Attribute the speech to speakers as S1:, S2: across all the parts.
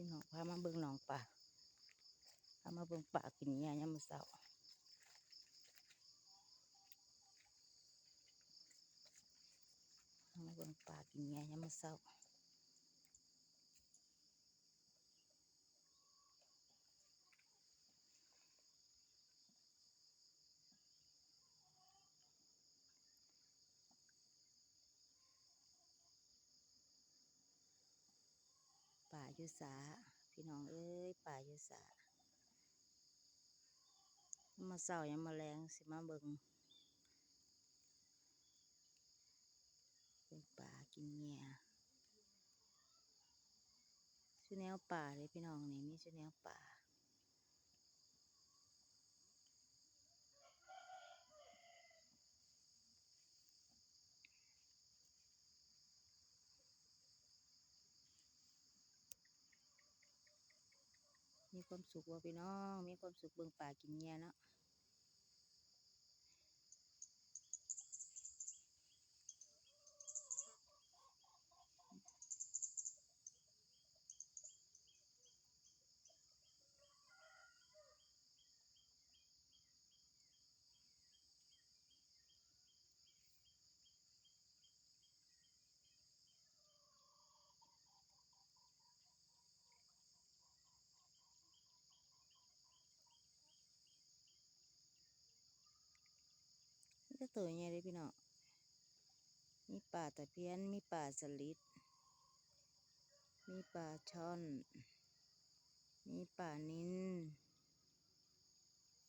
S1: พี่น้องพามาเบิ่งหนองป่าพามาเบิ่งป่ากินหญ้ายามมื้อเช้าพามาเบิ่งป่ากินหญ้ายามมื้อเช้า ยู่สาพี่น้องเอ้ยป่ายู่สามาเศร้ายังมาแรงสิมาเบิงเป็นป่ากินเงียชื่อแนวป่าเลยพี่น้องนี่มีชื่อแนวป่า มีความสุขว่าพี่น้อง มีความสุขเบิ่งป่ากินเงียเนาะ นี่ก็ตัวใหญ่เลยพี่น้องมีป่าตะเพียน มีป่าสลิด มีป่าช่อน มีป่านิน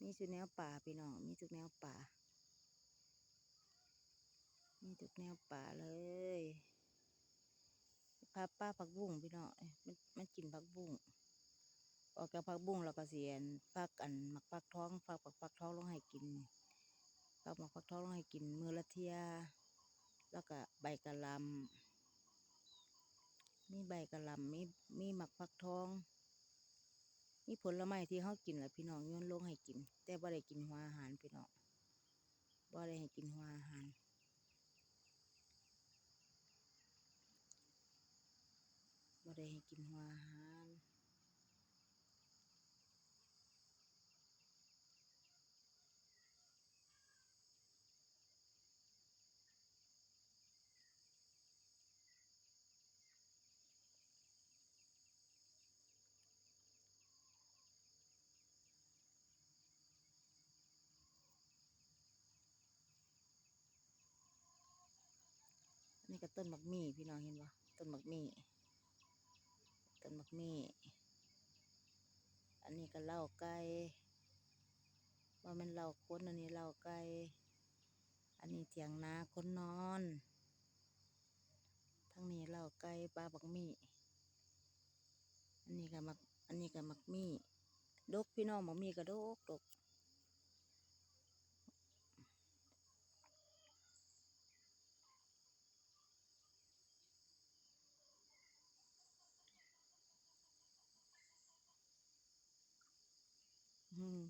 S1: มีทุกแนวป่าพี่น้อง มีทุกแนวป่า มีทุกแนวป่าเลยพาป้าผักบุ้งพี่น้องเอ้ยมันมันกินผักบุ้งออกจากผักบุ้งเราก็เสียนฟักอันหมักฟักท้องฟักปักฟักท้องลงให้กิน ฟักหมักฟักท้องให้กินมือละเทีย แล้วก็ใบกะหลำมีใบกะหลำมีมีหมักฟักทอง มีผลไม้ที่เขากินแหละพี่น้องโยนลงให้กิน แต่บ่ได้กินหัวอาหารพี่น้องบ่ได้ให้กินหัวอาหารบ่ได้ให้กินหัวอาหาร อั นนี้ก็ต้นบักมี่พี่น้องเห็นปะต้นบักมี่ต้นบักมี่อันนี้ก็เหล้าไก่ว่ามันเหล้าคนอันนี้เหล้าไก่อันนี้เถียงนาคนนอน ทั้งนี้เหล้าไก่ปลาบักมี่อันนี้ก็มักอันนี้ก็มักมี่ดกพี่น้องบักมี่ก็ดกดก อืม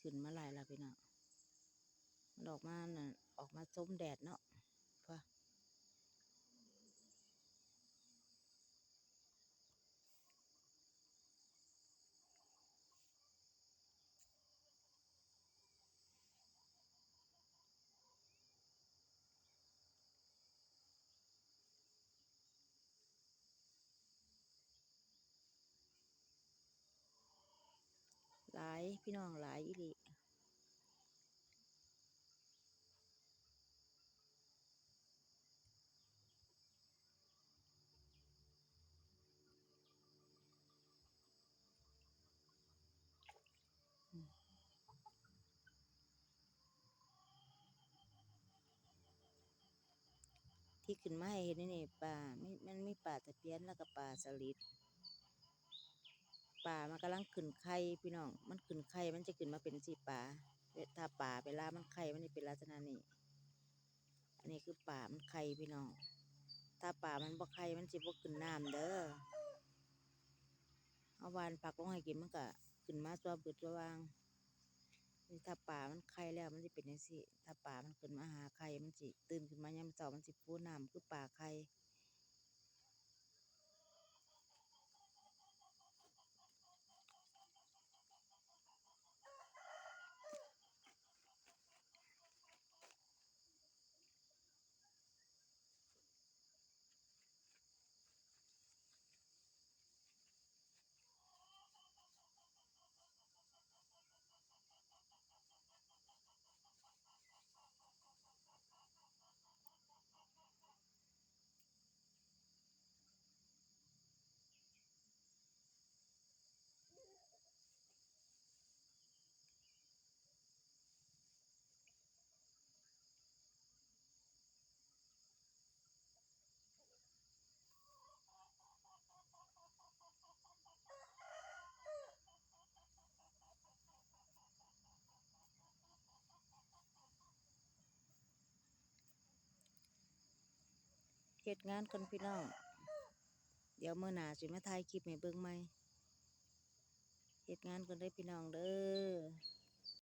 S1: ขึ้นมาหลายแล้วพี่น้องมันออกมาน่ะออกมาส้มแดดเนาะพอ หลาย พี่น้องหลายอีหลีที่ขึ้นมาให้เห็นนี่นี่ป่ามีมันมีป่าตะเพียนแล้วก็ป่าสลิด ป่ามันกำลังขึ้นไข่พี่น้อง มันขึ้นไข่มันจะขึ้นมาเป็นสีป่าเวถ้าป่าเวลามันไข่มันจะเป็นลักษณะนี้ อันนี้คือป่ามันไข่พี่น้อง ถ้าป่ามันบ่ไข่มันสิบ่ขึ้นน้ำเด้อเอาวานปักลงให้กินมันก็ขึ้นมาตัวบึดตัววางนี่ถ้าป่ามันไข่แล้วมันสิเป็นจังซี่ถ้าป่ามันขึ้นมาหาไข่มันสิตื่นขึ้นมายามเช้ามันสิฟูน้ำคือป่าไข่ เฮ็ดงานกันพี่น้อง เดี๋ยวเมื่อหนาสิมาถ่ายคลิปให้เบิ่งใหม่เฮ็ดงานกันได้พี่น้องเด้อ